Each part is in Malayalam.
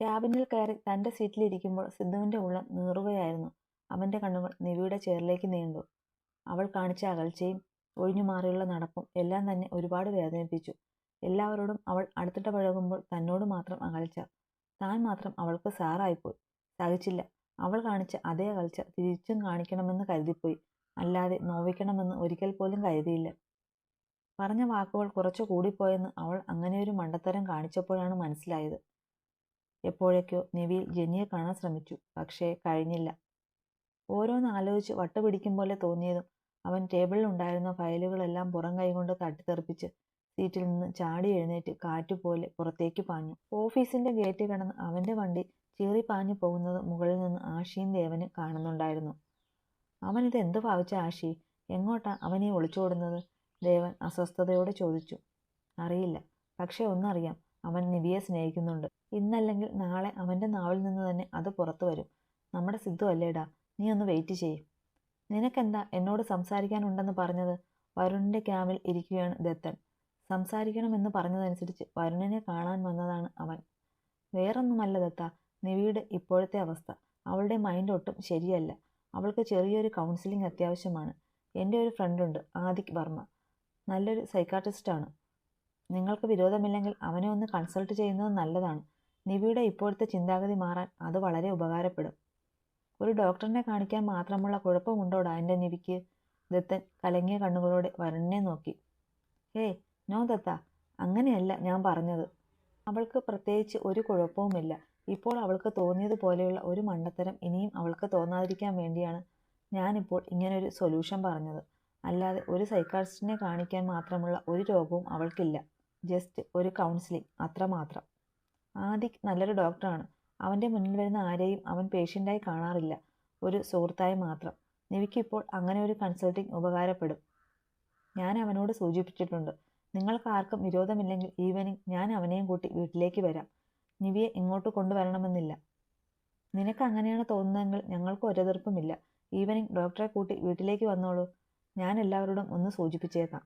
ക്യാബിനിൽ കയറി തന്റെ സീറ്റിലിരിക്കുമ്പോൾ സിദ്ധുവിന്റെ ഉള്ളം നീറുകയായിരുന്നു. അവന്റെ കണ്ണുകൾ നിവിയുടെ ചേറിലേക്ക് നീണ്ടു. അവൾ കാണിച്ച അകൽച്ചയും ഒഴിഞ്ഞു മാറിയുള്ള നടപ്പും എല്ലാം തന്നെ ഒരുപാട് വേദനിപ്പിച്ചു. എല്ലാവരോടും അവൾ അടുത്തിടപഴകുമ്പോൾ തന്നോട് മാത്രം അകൽച്ച. താൻ മാത്രം അവൾക്ക് സാറായിപ്പോയി. സഹിച്ചില്ല. അവൾ കാണിച്ച അതേ അകൽച്ച തിരിച്ചും കാണിക്കണമെന്ന് കരുതിപ്പോയി. അല്ലാതെ നോവിക്കണമെന്ന് ഒരിക്കൽ പോലും കരുതിയില്ല. പറഞ്ഞ വാക്കുകൾ കുറച്ചു കൂടിപ്പോയെന്ന് അവൾ അങ്ങനെയൊരു മണ്ടത്തരം കാണിച്ചപ്പോഴാണ് മനസ്സിലായത്. എപ്പോഴൊക്കെയോ നിവിയിൽ ജെന്നിയെ കാണാൻ ശ്രമിച്ചു പക്ഷേ കഴിഞ്ഞില്ല. ഓരോന്ന് ആലോചിച്ച് വട്ടുപിടിക്കും പോലെ തോന്നിയതും അവൻ ടേബിളിൽ ഉണ്ടായിരുന്ന ഫയലുകളെല്ലാം പുറം കൈകൊണ്ട് തട്ടിത്തെറിപ്പിച്ച് സീറ്റിൽ നിന്ന് ചാടി എഴുന്നേറ്റ് കാറ്റുപോലെ പുറത്തേക്ക് പാഞ്ഞു. ഓഫീസിന്റെ ഗേറ്റ് കടന്ന് അവന്റെ വണ്ടി ചീറി പാഞ്ഞു പോകുന്നത് മുകളിൽ നിന്ന് ആഷിയും ദേവന് കാണുന്നുണ്ടായിരുന്നു. അവൻ ഇത് എന്ത് ഭാവിച്ച ആഷി എങ്ങോട്ടാ അവനീ ഒളിച്ചോടുന്നത് ദേവൻ അസ്വസ്ഥതയോടെ ചോദിച്ചു. അറിയില്ല. പക്ഷെ ഒന്നറിയാം. അവൻ നിവിയെ സ്നേഹിക്കുന്നുണ്ട്. ഇന്നല്ലെങ്കിൽ നാളെ അവന്റെ നാവിൽ നിന്ന് തന്നെ അത് പുറത്തു വരും. നമ്മുടെ സിദ്ധു അല്ലേടാ? നീ ഒന്ന് വെയിറ്റ് ചെയ്യും. നിനക്കെന്താ എന്നോട് സംസാരിക്കാനുണ്ടെന്ന് പറഞ്ഞത്? വരുണിന്റെ ക്യാമ്പിൽ ഇരിക്കുകയാണ് ദത്തൻ. സംസാരിക്കണമെന്ന് പറഞ്ഞതനുസരിച്ച് വരുണിനെ കാണാൻ വന്നതാണ് അവൻ. വേറൊന്നുമല്ല ദത്ത നിവിയുടെ ഇപ്പോഴത്തെ അവസ്ഥ. അവളുടെ മൈൻഡ് ഒട്ടും ശരിയല്ല. അവൾക്ക് ചെറിയൊരു കൗൺസിലിംഗ് അത്യാവശ്യമാണ്. എന്റെ ഒരു ഫ്രണ്ടുണ്ട് ആദിക് വർമ്മ. നല്ലൊരു സൈക്കാട്രിസ്റ്റാണ് നിങ്ങൾക്ക് വിരോധമില്ലെങ്കിൽ അവനെ ഒന്ന് കൺസൾട്ട് ചെയ്യുന്നത് നല്ലതാണ്. നിവിയുടെ ഇപ്പോഴത്തെ ചിന്താഗതി മാറാൻ അത് വളരെ ഉപകാരപ്പെടും. ഒരു ഡോക്ടറിനെ കാണിക്കാൻ മാത്രമുള്ള കുഴപ്പമുണ്ടോടാ എന്റെ നിവിക്ക്? ദത്തൻ കലങ്ങിയ കണ്ണുകളോടെ വരുണിനെ നോക്കി. ഹേ നോ ദത്ത അങ്ങനെയല്ല ഞാൻ പറഞ്ഞത്. അവൾക്ക് പ്രത്യേകിച്ച് ഒരു കുഴപ്പവുമില്ല. ഇപ്പോൾ അവൾക്ക് തോന്നിയതുപോലെയുള്ള ഒരു മണ്ടത്തരം ഇനിയും അവൾക്ക് തോന്നാതിരിക്കാൻ വേണ്ടിയാണ് ഞാനിപ്പോൾ ഇങ്ങനൊരു സൊല്യൂഷൻ പറഞ്ഞത്. അല്ലാതെ ഒരു സൈക്കാട്രിസ്റ്റിനെ കാണിക്കാൻ മാത്രമുള്ള ഒരു രോഗവും അവൾക്കില്ല. ജസ്റ്റ് ഒരു കൗൺസിലിംഗ് അത്രമാത്രം. ആദിക് നല്ലൊരു ഡോക്ടറാണ്. അവന്റെ മുന്നിൽ വരുന്ന ആരെയും അവൻ പേഷ്യന്റായി കാണാറില്ല. ഒരു സുഹൃത്തായി മാത്രം. നിവിക്ക് ഇപ്പോൾ അങ്ങനെ ഒരു കൺസൾട്ടിങ് ഉപകാരപ്പെടും. ഞാൻ അവനോട് സൂചിപ്പിച്ചിട്ടുണ്ട്. നിങ്ങൾക്ക് ആർക്കും വിരോധമില്ലെങ്കിൽ ഈവനിങ് ഞാൻ അവനെയും കൂട്ടി വീട്ടിലേക്ക് വരാം. നിവിയെ ഇങ്ങോട്ട് കൊണ്ടുവരണമെന്നില്ല. നിനക്ക് അങ്ങനെയാണ് തോന്നുന്നതെങ്കിൽ ഞങ്ങൾക്ക് ഒരെതിർപ്പുമില്ല ഈവനിങ് ഡോക്ടറെ കൂട്ടി വീട്ടിലേക്ക് വന്നോളൂ. ഞാൻ എല്ലാവരോടും ഒന്ന് സൂചിപ്പിച്ചേക്കാം.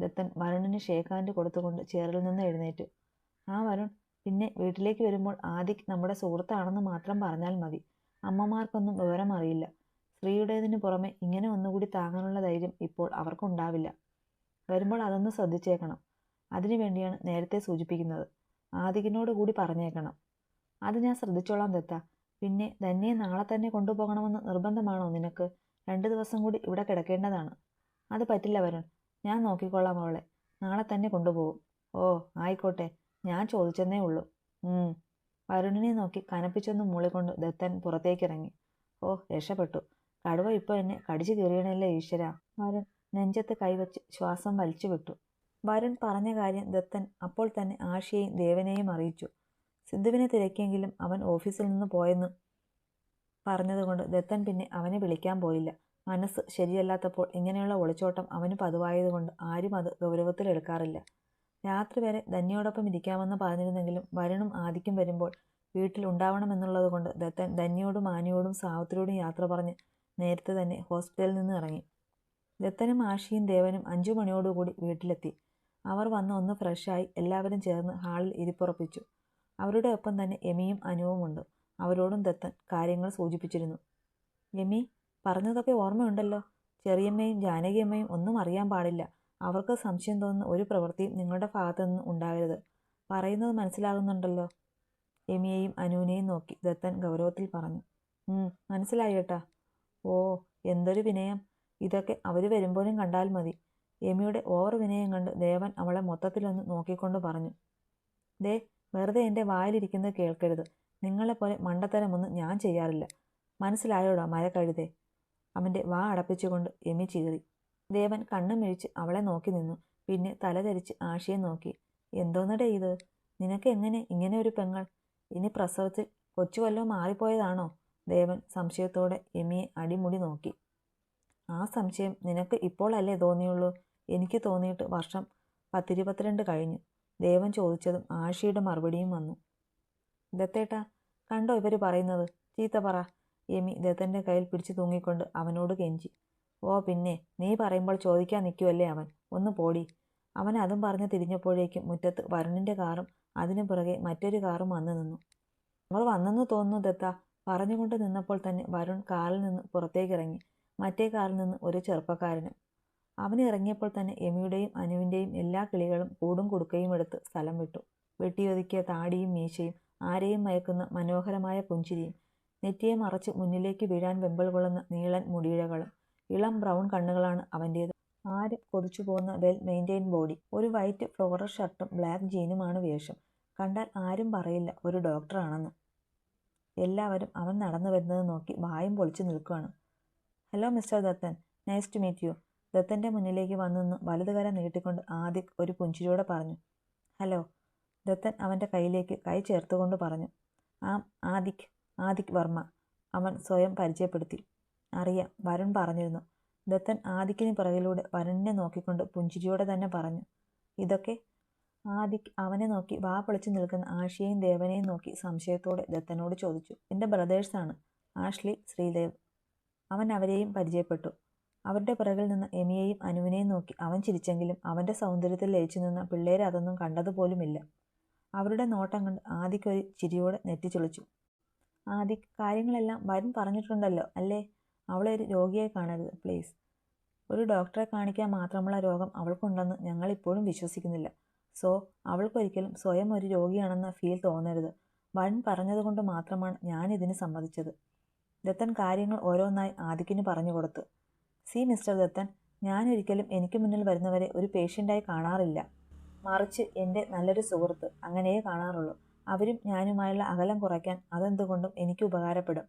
ദത്തൻ വരുണിന് ഷേഖാന്റെ കൊടുത്തുകൊണ്ട് ചെയറിൽ നിന്ന് എഴുന്നേറ്റു. ആ വരുൺ പിന്നെ വീട്ടിലേക്ക് വരുമ്പോൾ ആദിക് നമ്മുടെ സുഹൃത്താണെന്ന് മാത്രം പറഞ്ഞാൽ മതി. അമ്മമാർക്കൊന്നും വിവരം അറിയില്ല സ്ത്രീയുടേതിന് പുറമെ ഇങ്ങനെ ഒന്നുകൂടി താങ്ങാനുള്ള ധൈര്യം ഇപ്പോൾ അവർക്കുണ്ടാവില്ല. വരുമ്പോൾ അതൊന്ന് ശ്രദ്ധിച്ചേക്കണം. അതിനു വേണ്ടിയാണ് നേരത്തെ സൂചിപ്പിക്കുന്നത്. ആദികിനോട് കൂടി പറഞ്ഞേക്കണം. അത് ഞാൻ ശ്രദ്ധിച്ചോളാം ദത്ത. പിന്നെ ധന്യെ നാളെ തന്നെ കൊണ്ടുപോകണമെന്ന് നിർബന്ധമാണോ നിനക്ക്? രണ്ട് ദിവസം കൂടി ഇവിടെ കിടക്കേണ്ടതാണ്. അത് പറ്റില്ല വരുൺ. ഞാൻ നോക്കിക്കൊള്ളാം അവളെ. നാളെ തന്നെ കൊണ്ടുപോകും. ഓ ആയിക്കോട്ടെ. ഞാൻ ചോദിച്ചെന്നേ ഉള്ളൂ. വരുണിനെ നോക്കി കനപ്പിച്ചൊന്ന് മൂളിക്കൊണ്ട് ദത്തൻ പുറത്തേക്കിറങ്ങി. ഓ രക്ഷപ്പെട്ടു. കടുവ ഇപ്പോൾ എന്നെ കടിച്ചു കീറിയണല്ലേ ഈശ്വര? വരുൺ നെഞ്ചത്ത് കൈവച്ച് ശ്വാസം വലിച്ചു വിട്ടു വരുൺ പറഞ്ഞ കാര്യം ദത്തൻ അപ്പോൾ തന്നെ ആഷിയെയും ദേവനെയും അറിയിച്ചു. സിദ്ധുവിനെ തിരക്കിയെങ്കിലും അവൻ ഓഫീസിൽ നിന്ന് പോയെന്ന് പറഞ്ഞതുകൊണ്ട് ദത്തൻ പിന്നെ അവനെ വിളിക്കാൻ പോയില്ല. മനസ്സ് ശരിയല്ലാത്തപ്പോൾ ഇങ്ങനെയുള്ള ഒളിച്ചോട്ടം അവന് പതിവായതുകൊണ്ട് ആരും അത് ഗൗരവത്തിലെടുക്കാറില്ല. രാത്രി വരെ ധന്യയോടൊപ്പം ഇരിക്കാമെന്ന് പറഞ്ഞിരുന്നെങ്കിലും വരുണും ആദിക്കും വരുമ്പോൾ വീട്ടിൽ ഉണ്ടാവണമെന്നുള്ളത് കൊണ്ട് ദത്തൻ ധന്യയോടും ആനിയോടും സാവത്തിനോടും യാത്ര പറഞ്ഞ് നേരത്തെ തന്നെ ഹോസ്പിറ്റലിൽ നിന്ന് ഇറങ്ങി. ദത്തനും ആഷിയും ദേവനും അഞ്ചു മണിയോടുകൂടി വീട്ടിലെത്തി. അവർ വന്ന് ഒന്ന് ഫ്രഷായി എല്ലാവരും ചേർന്ന് ഹാളിൽ ഇരിപ്പുറപ്പിച്ചു. അവരുടെ ഒപ്പം തന്നെ എമിയും അനുവും ഉണ്ട്. അവരോടും ദത്തൻ കാര്യങ്ങൾ സൂചിപ്പിച്ചിരുന്നു. എമി പറഞ്ഞതൊക്കെ ഓർമ്മയുണ്ടല്ലോ. ചെറിയമ്മയും ജാനകിയമ്മയും ഒന്നും അറിയാൻ പാടില്ല. അവർക്ക് സംശയം തോന്നുന്ന ഒരു പ്രവൃത്തി നിങ്ങളുടെ ഭാഗത്തു നിന്ന് ഉണ്ടാകരുത്. പറയുന്നത് മനസ്സിലാകുന്നുണ്ടല്ലോ? എമിയെയും അനുവിനെയും നോക്കി ദത്തൻ ഗൗരവത്തിൽ പറഞ്ഞു. മനസ്സിലായി കേട്ടാ. ഓ എന്തൊരു വിനയം. ഇതൊക്കെ അവർ വരുമ്പോഴും കണ്ടാൽ മതി. എമിയുടെ ഓവർ വിനയം കണ്ട് ദേവൻ അവളെ മൊത്തത്തിലൊന്ന് നോക്കിക്കൊണ്ട് പറഞ്ഞു. ദേ വെറുതെ എന്റെ വായിലിരിക്കുന്നത് കേൾക്കരുത്. നിങ്ങളെപ്പോലെ മണ്ടത്തരമൊന്നും ഞാൻ ചെയ്യാറില്ല. മനസ്സിലായോടാ മരക്കഴുതേ അവന്റെ വാ അടപ്പിച്ചുകൊണ്ട് എമി ചീറി ദേവൻ കണ്ണുമിഴിച്ച് അവളെ നോക്കി നിന്നു. പിന്നെ തലതെരിച്ച് ആശയെ നോക്കി. എന്തോന്നടേ ഇത്? നിനക്ക് എങ്ങനെ ഇങ്ങനെ ഒരു പെങ്ങൾ? ഇനി പ്രസവത്തിൽ കൊച്ചു വല്ലതും മാറിപ്പോയതാണോ? ദേവൻ സംശയത്തോടെ എമിയെ അടിമുടി നോക്കി. ആ സംശയം നിനക്ക് ഇപ്പോഴല്ലേ തോന്നിയുള്ളൂ? എനിക്ക് തോന്നിയിട്ട് വർഷം പത്തിരുപത്തിരണ്ട് കഴിഞ്ഞു. ദേവൻ ചോദിച്ചതും ആഷിയുടെ മറുപടിയും വന്നു. ദത്തേട്ടാ കണ്ടോ ഇവർ പറയുന്നത്? ചീത്ത പറ. എമി ദത്തന്റെ കയ്യിൽ പിടിച്ചു തൂങ്ങിക്കൊണ്ട് അവനോട് കെഞ്ചി. ഓ പിന്നെ നീ പറയുമ്പോൾ ചോദിക്കാൻ നിൽക്കുമല്ലേ അവൻ? ഒന്ന് പോടി. അവൻ അതും പറഞ്ഞ് തിരിഞ്ഞപ്പോഴേക്കും മുറ്റത്ത് വരുണിന്റെ കാറും അതിനു പുറകെ മറ്റൊരു കാറും വന്നു നിന്നു. അവർ വന്നെന്ന് തോന്നുന്നു ദത്ത. പറഞ്ഞുകൊണ്ട് നിന്നപ്പോൾ തന്നെ വരുൺ കാറിൽ നിന്ന് പുറത്തേക്ക് ഇറങ്ങി. മറ്റേ കാറിൽ നിന്ന് ഒരു ചെറുപ്പക്കാരനും. അവൻ ഇറങ്ങിയപ്പോൾ തന്നെ എമിയുടെയും അനുവിന്റെയും എല്ലാ കിളികളും കൂടും കുടുക്കയും എടുത്ത് സ്ഥലം വിട്ടു. വെട്ടിയൊതുക്കിയ താടിയും മീശയും ആരെയും മയക്കുന്ന മനോഹരമായ പുഞ്ചിരിയും നെറ്റിയെ മറച്ച് മുന്നിലേക്ക് വീഴാൻ വെമ്പൽ കൊള്ളുന്ന നീളൻ മുടിയിഴകളും ഇളം ബ്രൗൺ കണ്ണുകളാണ് അവന്റേത് ആരും കൊതിച്ചു പോകുന്ന വെൽ മെയിന്റെയിൻ ബോഡി. ഒരു വൈറ്റ് ഫ്ലോറൽ ഷർട്ടും ബ്ലാക്ക് ജീനുമാണ് വേഷം. കണ്ടാൽ ആരും പറയില്ല ഒരു ഡോക്ടറാണെന്ന്. എല്ലാവരും അവൻ നടന്നു വരുന്നത് നോക്കി വായും പൊളിച്ചു നിൽക്കുകയാണ്. Hello mister Dathan. Nice to meet you. ദത്തന്റെ മുന്നിലേക്ക് വന്നു വലതുകരം നീട്ടിക്കൊണ്ട് ആദിക് ഒരു പുഞ്ചിരിയോടെ പറഞ്ഞു ഹലോ. ദത്തൻ അവന്റെ കയ്യിലേക്ക് കൈ ചേർത്തുകൊണ്ട് പറഞ്ഞു ആം ആദിക് ആദിക് വർമ്മ. അവൻ സ്വയം പരിചയപ്പെടുത്തി. അറിയാം വരുൺ പറഞ്ഞിരുന്നു. ദത്തൻ ആദിക്കിന് പിറകിലൂടെ വരുണിനെ നോക്കിക്കൊണ്ട് പുഞ്ചിരിയോടെ തന്നെ പറഞ്ഞു. ഇതൊക്കെ? ആദിക് അവനെ നോക്കി വാ പൊളിച്ചു നിൽക്കുന്ന ആഷിയെയും ദേവനെയും നോക്കി സംശയത്തോടെ ദത്തനോട് ചോദിച്ചു. എന്റെ ബ്രദേഴ്സാണ് ആഷ്ലി ശ്രീദേവ്. അവൻ അവരെയും പരിചയപ്പെട്ടു. അവരുടെ പിറകിൽ നിന്ന് എമിയെയും അനുവിനെയും നോക്കി അവൻ ചിരിച്ചെങ്കിലും അവന്റെ സൗന്ദര്യത്തിൽ ലയിച്ചു നിന്ന പിള്ളേരെ അതൊന്നും കണ്ടതുപോലുമില്ല. അവരുടെ നോട്ടം കണ്ട് ആദിക്ക് ഒരു ചിരിയോടെ നെറ്റിച്ചുളിച്ചു. ആദിക് കാര്യങ്ങളെല്ലാം വരും പറഞ്ഞിട്ടുണ്ടല്ലോ അല്ലേ? അവളെ ഒരു രോഗിയെ കാണരുത് പ്ലീസ് ഒരു ഡോക്ടറെ കാണിക്കാൻ മാത്രമുള്ള രോഗം അവൾക്കുണ്ടെന്ന് ഞങ്ങൾ ഇപ്പോഴും വിശ്വസിക്കുന്നില്ല. സോ അവൾക്കൊരിക്കലും സ്വയം ഒരു രോഗിയാണെന്ന ഫീൽ തോന്നരുത്. വൺ പറഞ്ഞതുകൊണ്ട് മാത്രമാണ് ഞാൻ ഇതിന് സമ്മതിച്ചത്. ദത്തൻ കാര്യങ്ങൾ ഓരോന്നായി ആദിക്കിന് പറഞ്ഞു കൊടുത്തു. സി മിസ്റ്റർ ദത്തൻ ഞാൻ ഒരിക്കലും എനിക്ക് മുന്നിൽ വരുന്നവരെ ഒരു പേഷ്യന്റായി കാണാറില്ല. മറിച്ച് എന്റെ നല്ലൊരു സുഹൃത്ത് അങ്ങനെയേ കാണാറുള്ളൂ. അവരും ഞാനുമായുള്ള അകലം കുറയ്ക്കാൻ അതെന്തുകൊണ്ടും എനിക്ക് ഉപകാരപ്പെടും.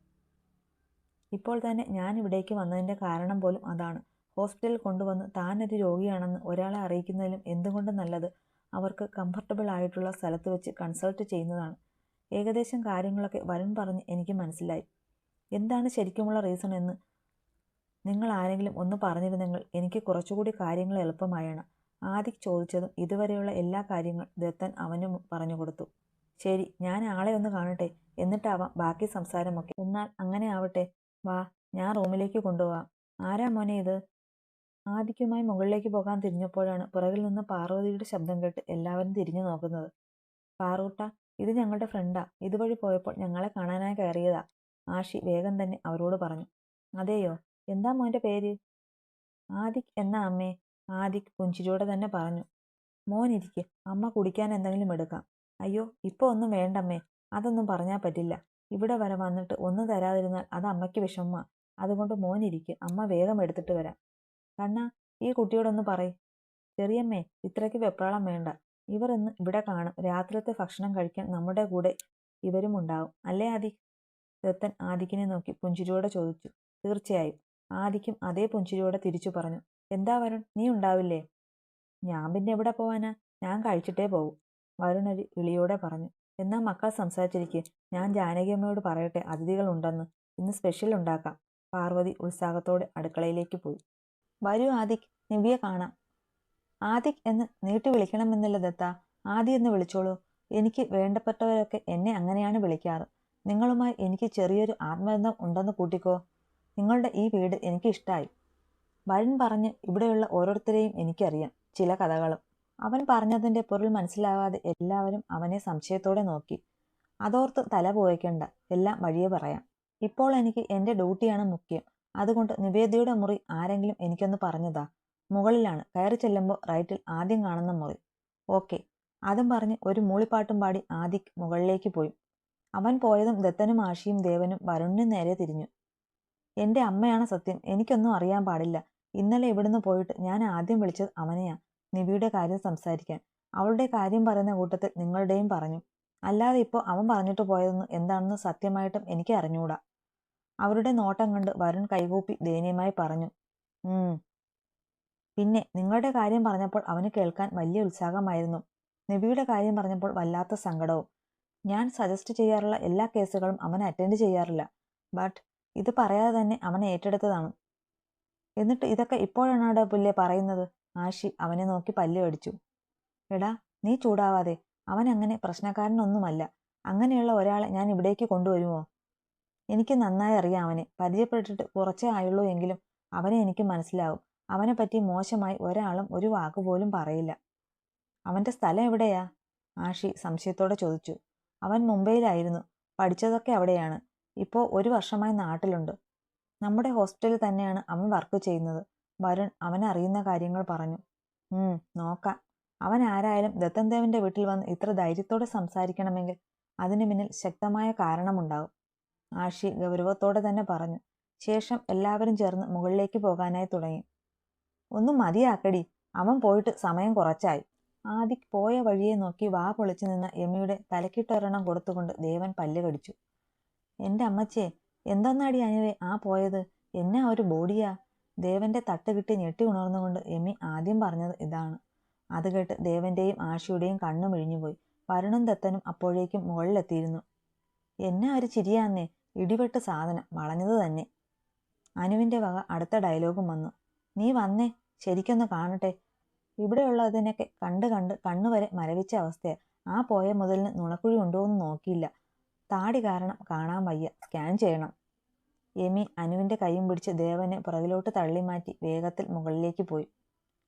ഇപ്പോൾ തന്നെ ഞാൻ ഇവിടേക്ക് വന്നതിന്റെ കാരണം പോലും അതാണ്. ഹോസ്പിറ്റലിൽ കൊണ്ടുവന്ന് താനൊരു രോഗിയാണെന്ന് ഒരാളെ അറിയിക്കുന്നതിലും എന്തുകൊണ്ടും നല്ലത്? അവർക്ക് കംഫർട്ടബിൾ ആയിട്ടുള്ള സ്ഥലത്ത് വെച്ച് കൺസൾട്ട് ചെയ്യുന്നതാണ്. ഏകദേശം കാര്യങ്ങളൊക്കെ വരുൺ പറഞ്ഞ് എനിക്ക് മനസ്സിലായി. എന്താണ് ശരിക്കുമുള്ള റീസൺ എന്ന് നിങ്ങൾ ആരെങ്കിലും ഒന്ന് പറഞ്ഞിരുന്നെങ്കിൽ എനിക്ക് കുറച്ചുകൂടി കാര്യങ്ങൾ എളുപ്പമായാണ് ആദിക് ചോദിച്ചതും ഇതുവരെയുള്ള എല്ലാ കാര്യങ്ങൾ ദത്തൻ അവനും പറഞ്ഞു കൊടുത്തു. ശരി ഞാൻ ആളെ ഒന്ന് കാണട്ടെ. എന്നിട്ടാവാം ബാക്കി സംസാരമൊക്കെ. എന്നാൽ അങ്ങനെ ആവട്ടെ. വാ ഞാൻ റൂമിലേക്ക് കൊണ്ടുപോവാം. ആരാ മോനെ ഇത്? ആദിക്കുമായി മുകളിലേക്ക് പോകാൻ തിരിഞ്ഞപ്പോഴാണ് പുറകിൽ നിന്ന് പാർവതിയുടെ ശബ്ദം കേട്ട് എല്ലാവരും തിരിഞ്ഞു നോക്കുന്നത്. പാറൂട്ട ഇത് ഞങ്ങളുടെ ഫ്രണ്ടാ. ഇതുവഴി പോയപ്പോൾ ഞങ്ങളെ കാണാനായി കയറിയതാ. ആഷി വേഗം തന്നെ അവരോട് പറഞ്ഞു. അതെയോ? എന്താ മോന്റെ പേര്? ആദിക് എന്ന അമ്മേ? ആദിക് പുഞ്ചിരിയോടെ തന്നെ പറഞ്ഞു. മോൻ ഇരിക്ക്. അമ്മ കുടിക്കാൻ എന്തെങ്കിലും എടുക്കാം. അയ്യോ ഇപ്പോൾ ഒന്നും വേണ്ടമ്മേ. അതൊന്നും പറഞ്ഞാൽ പറ്റില്ല. ഇവിടെ വരെ വന്നിട്ട് ഒന്നും തരാതിരുന്നാൽ അത് അമ്മയ്ക്ക് വിഷമ അതുകൊണ്ട് മോനിരിക്കും അമ്മ വേഗം എടുത്തിട്ട് വരാം. കണ്ണ ഈ കുട്ടിയോടൊന്ന് പറയ്. ചെറിയമ്മേ ഇത്രയ്ക്ക് വെപ്രാളം വേണ്ട. ഇവർ ഇന്ന് ഇവിടെ കാണും. രാത്രിത്തെ ഭക്ഷണം കഴിക്കാൻ നമ്മുടെ കൂടെ ഇവരും ഉണ്ടാവും. അല്ലേ ആദി? ദത്തൻ ആദിക്കിനെ നോക്കി പുഞ്ചിരിയോടെ ചോദിച്ചു. തീർച്ചയായും. ആദിക്കും അതേ പുഞ്ചിരിയോടെ തിരിച്ചു പറഞ്ഞു. എന്താ വരുൺ? നീ ഉണ്ടാവില്ലേ? ഞാൻ പിന്നെ എവിടെ പോവാനാ? ഞാൻ കഴിച്ചിട്ടേ പോകൂ വരുൺ ഒരു ഇളിയോടെ പറഞ്ഞു. എന്നാ മക്കൾ സംസാരിച്ചിരിക്കെ? ഞാൻ ജാനകിയമ്മയോട് പറയട്ടെ അതിഥികൾ ഉണ്ടെന്ന് ഇന്ന് സ്പെഷ്യൽ ഉണ്ടാക്കാം. പാർവതി ഉത്സാഹത്തോടെ അടുക്കളയിലേക്ക് പോയി. വരൂ ആദിക് നിവ്യെ കാണാം. ആദിക് എന്ന് നീട്ടി വിളിക്കണമെന്നില്ല ദത്ത ആദി എന്ന് വിളിച്ചോളൂ. എനിക്ക് വേണ്ടപ്പെട്ടവരൊക്കെ എന്നെ അങ്ങനെയാണ് വിളിക്കാറ്. നിങ്ങളുമായി എനിക്ക് ചെറിയൊരു ആത്മബന്ധം ഉണ്ടെന്ന് കൂട്ടിക്കോ. നിങ്ങളുടെ ഈ വീട് എനിക്ക് ഇഷ്ടമായി വരുൺ പറഞ്ഞ് ഇവിടെയുള്ള ഓരോരുത്തരെയും എനിക്കറിയാം. ചില കഥകളും. അവൻ പറഞ്ഞതിന്റെ പൊരുൾ മനസ്സിലാവാതെ എല്ലാവരും അവനെ സംശയത്തോടെ നോക്കി. അതോർത്ത് തല പോയിക്കണ്ട എല്ലാം വഴിയെ പറയാം. ഇപ്പോൾ എനിക്ക് എന്റെ ഡ്യൂട്ടിയാണ് മുഖ്യം. അതുകൊണ്ട് നിവേദ്യയുടെ മുറി ആരെങ്കിലും എനിക്കൊന്ന് പറഞ്ഞതാ. മുകളിലാണ്. കയറി ചെല്ലുമ്പോൾ റൈറ്റിൽ ആദ്യം കാണുന്ന മുറി. ഓക്കെ. അതും പറഞ്ഞ് ഒരു മൂളിപ്പാട്ടും പാടി ആദിക് മുകളിലേക്ക് പോയി. അവൻ പോയതും ദത്തനും ആഷിയും ദേവനും വരുണിനും നേരെ തിരിഞ്ഞു. എന്റെ അമ്മയാണ് സത്യം. എനിക്കൊന്നും അറിയാൻ പാടില്ല. ഇന്നലെ ഇവിടുന്ന് പോയിട്ട് ഞാൻ ആദ്യം വിളിച്ചത് അവനെയാ. നിവിയുടെ കാര്യം സംസാരിക്കാൻ. അവളുടെ കാര്യം പറയുന്ന കൂട്ടത്തിൽ നിങ്ങളുടെയും പറഞ്ഞു. അല്ലാതെ ഇപ്പോൾ അവൻ പറഞ്ഞിട്ട് പോയതെന്ന് എന്താണെന്ന് സത്യമായിട്ടും എനിക്ക് അറിഞ്ഞൂടാ. അവരുടെ നോട്ടം കണ്ട് വരുൺ കൈകൂപ്പി ദയനീയമായി പറഞ്ഞു. പിന്നെ നിങ്ങളുടെ കാര്യം പറഞ്ഞപ്പോൾ അവന് കേൾക്കാൻ വലിയ ഉത്സാഹമായിരുന്നു. നിവിയുടെ കാര്യം പറഞ്ഞപ്പോൾ വല്ലാത്ത സങ്കടവും. ഞാൻ സജസ്റ്റ് ചെയ്യാറുള്ള എല്ലാ കേസുകളും അവൻ അറ്റൻഡ് ചെയ്യാറില്ല. ബട്ട് ഇത് പറയാതെ തന്നെ അവൻ ഏറ്റെടുത്തതാണ്. എന്നിട്ട് ഇതൊക്കെ ഇപ്പോഴാണ് പുല്ലേ പറയുന്നത്? ആഷി അവനെ നോക്കി പല്ലു കടിച്ചു. എടാ നീ ചൂടാവാതെ. അവൻ അങ്ങനെ പ്രശ്നക്കാരനൊന്നുമല്ല. അങ്ങനെയുള്ള ഒരാളെ ഞാൻ ഇവിടേക്ക് കൊണ്ടുവരുമോ? എനിക്ക് നന്നായി അറിയാം അവനെ. പരിചയപ്പെട്ടിട്ട് കുറച്ചേ ആയുള്ളൂ എങ്കിലും അവനെ എനിക്ക് മനസ്സിലാവും. അവനെ പറ്റി മോശമായി ഒരാളും ഒരു വാക്കുപോലും പറയില്ല. അവന്റെ സ്ഥലം എവിടെയാ? ആഷി സംശയത്തോടെ ചോദിച്ചു. അവൻ മുംബൈയിലായിരുന്നു. പഠിച്ചതൊക്കെ അവിടെയാണ്. ഇപ്പോൾ ഒരു വർഷമായി നാട്ടിലുണ്ട്. നമ്മുടെ ഹോസ്പിറ്റലിൽ തന്നെയാണ് അവൻ വർക്ക് ചെയ്യുന്നത്. വരുൺ അവനറിയുന്ന കാര്യങ്ങൾ പറഞ്ഞു. നോക്കാം. അവൻ ആരായാലും ദത്തൻദേവന്റെ വീട്ടിൽ വന്ന് ഇത്ര ധൈര്യത്തോടെ സംസാരിക്കണമെങ്കിൽ അതിനു പിന്നിൽ ശക്തമായ കാരണമുണ്ടാകും ആഷി ഗൗരവത്തോടെ തന്നെ പറഞ്ഞു. ശേഷം എല്ലാവരും ചേർന്ന് മുകളിലേക്ക് പോകാനായി തുടങ്ങി. ഒന്നും മതിയാക്കടി. അവൻ പോയിട്ട് സമയം കുറച്ചായി. ആദി പോയ വഴിയെ നോക്കി വാ പൊളിച്ചു നിന്ന എമ്മിയുടെ തലക്കിട്ടൊരെണ്ണം കൊടുത്തുകൊണ്ട് ദേവൻ പല്ല് കടിച്ചു. എന്റെ അമ്മച്ചേ എന്തെന്നാടി അനുവേ? ആ പോയത്? എന്നാ ഒരു ബോഡിയാ? ദേവന്റെ തട്ട് കിട്ടി ഞെട്ടി ഉണർന്നുകൊണ്ട് എമ്മി ആദ്യം പറഞ്ഞത് ഇതാണ്. അത് കേട്ട് ദേവന്റെയും ആശയുടെയും കണ്ണു മിഴിഞ്ഞുപോയി വരുണും ദത്തനും അപ്പോഴേക്കും മുകളിലെത്തിയിരുന്നു. എന്നാ ഒരു ചിരിയാന്നേ? ഇടിവെട്ട് സാധനം. വളഞ്ഞത് തന്നെ. അനുവിന്റെ വക അടുത്ത ഡയലോഗും വന്നു. നീ വന്നേ. ശരിക്കൊന്ന് കാണട്ടെ. ഇവിടെയുള്ളതിനൊക്കെ കണ്ട് കണ്ട് കണ്ണുവരെ മരവിച്ച അവസ്ഥയാണ് ആ പോയ മുതലിന് നുണക്കുഴി ഉണ്ടോ എന്ന് നോക്കിയില്ല. താടി കാരണം കാണാൻ വയ്യ. സ്കാൻ ചെയ്യണം. യമി അനുവിന്റെ കൈയും പിടിച്ച് ദേവനെ പുറകിലോട്ട് തള്ളി മാറ്റി വേഗത്തിൽ മുകളിലേക്ക് പോയി.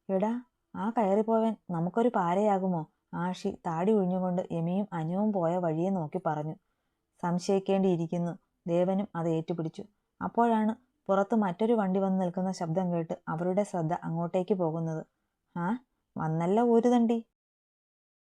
എടാ ആ കയറിപ്പോവൻ നമുക്കൊരു പാരയാകുമോ? ആഷി താടി ഒഴിഞ്ഞുകൊണ്ട് യമിയും അനുവും പോയ വഴിയെ നോക്കി പറഞ്ഞു. സംശയിക്കേണ്ടിയിരിക്കുന്നു. ദേവനും അത് ഏറ്റുപിടിച്ചു. അപ്പോഴാണ് പുറത്ത് മറ്റൊരു വണ്ടി വന്ന് നിൽക്കുന്ന ശബ്ദം കേട്ട് അവരുടെ ശ്രദ്ധ അങ്ങോട്ടേക്ക് പോകുന്നത്. ആ വന്നല്ല ഒരു തണ്ടി